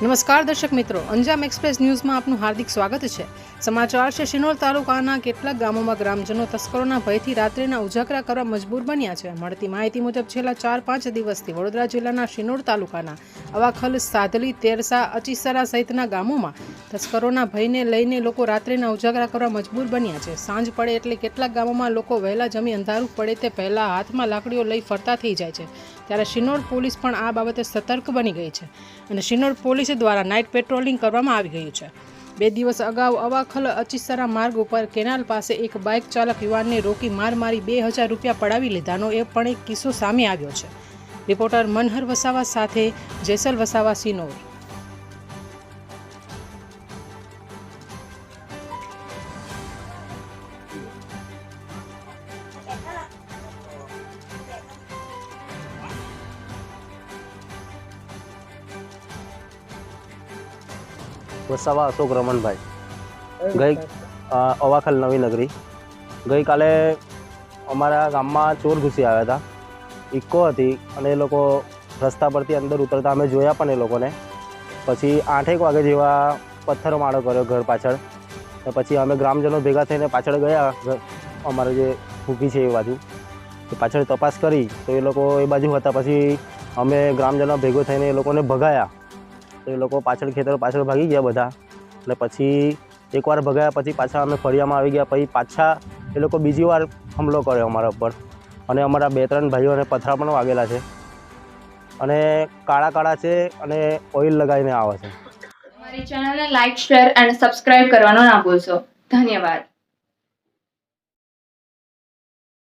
નમસ્કાર દર્શક મિત્રો, અંજામ એક્સપ્રેસ ન્યૂઝમાં આપનું હાર્દિક સ્વાગત છે. સમાચાર છે શિનોર તાલુકાના કેટલાક ગામોમાં ગ્રામજનો તસ્કરોના ભયથી રાત્રિના ઉજાગરા કરવા મજબૂર બન્યા છે. મળતી માહિતી મુજબ, છેલ્લા ચાર પાંચ દિવસથી વડોદરા જિલ્લાના શિનોર તાલુકાના અવાખલ સાધલી, તેરસા, અચીસરા સહિતના ગામોમાં તસ્કરોના ભયને લઈને લોકો રાત્રિના ઉજાગરા કરવા મજબૂર બન્યા છે. સાંજ પડે એટલે કેટલાક ગામોમાં લોકો વહેલા જમી અંધારું પડે તે પહેલાં હાથમાં લાકડીઓ લઈ ફરતા થઈ જાય છે. ત્યારે શિનોર પોલીસ પણ આ બાબતે સતર્ક બની ગઈ છે અને શિનોર પોલીસ દ્વારા નાઇટ પેટ્રોલિંગ કરવામાં આવી ગયું છે. બે દિવસ અગાઉ અવાખલ અચિસરા માર્ગ ઉપર કેનાલ પાસે એક બાઇક ચાલક યુવાનને રોકી માર મારી બે હજાર રૂપિયા પડાવી લીધાનો એ પણ એક કિસ્સો સામે આવ્યો છે. રિપોર્ટર મનહર વસાવા સાથે જેસલ વસાવા સિનોર વસાવા અશોક રમણભાઈ. ગઈ અવાખલ નવી નગરી. ગઈકાલે અમારા ગામમાં ચોર ઘૂસી આવ્યા હતા. ઇક્કો હતી અને એ લોકો રસ્તા પરથી અંદર ઉતરતા અમે જોયા પણ એ લોકોને. પછી આઠેક વાગે જેવા પથ્થર માળો કર્યો ઘર પાછળ. તો પછી અમે ગ્રામજનો ભેગા થઈને પાછળ ગયા. અમારે જે ભૂકી છે એ બાજુ. પાછળ તપાસ કરી તો એ લોકો એ બાજુ હતા. પછી અમે ગ્રામજનો ભેગો થઈને એ લોકોને ભગાયા. તો એ લોકો પાછળ ખેતર પાછળ ભાગી ગયા બધા. એટલે પછી એકવાર ભગાયા પછી પાછા અમે ફળિયામાં આવી ગયા. પછી પાછા એ લોકો બીજી વાર હુમલો કર્યો અમારા ઉપર. અને અમારા બે ત્રણ ભાઈઓને પથરા પણ વાગેલા છે. અને કાળા કાળા છે અને ઓઇલ લગાવીને આવે છે. અમારી ચેનલને લાઇક શેર અને સબસ્ક્રાઇબ કરવાનો ના ભૂલશો. ધન્યવાદ.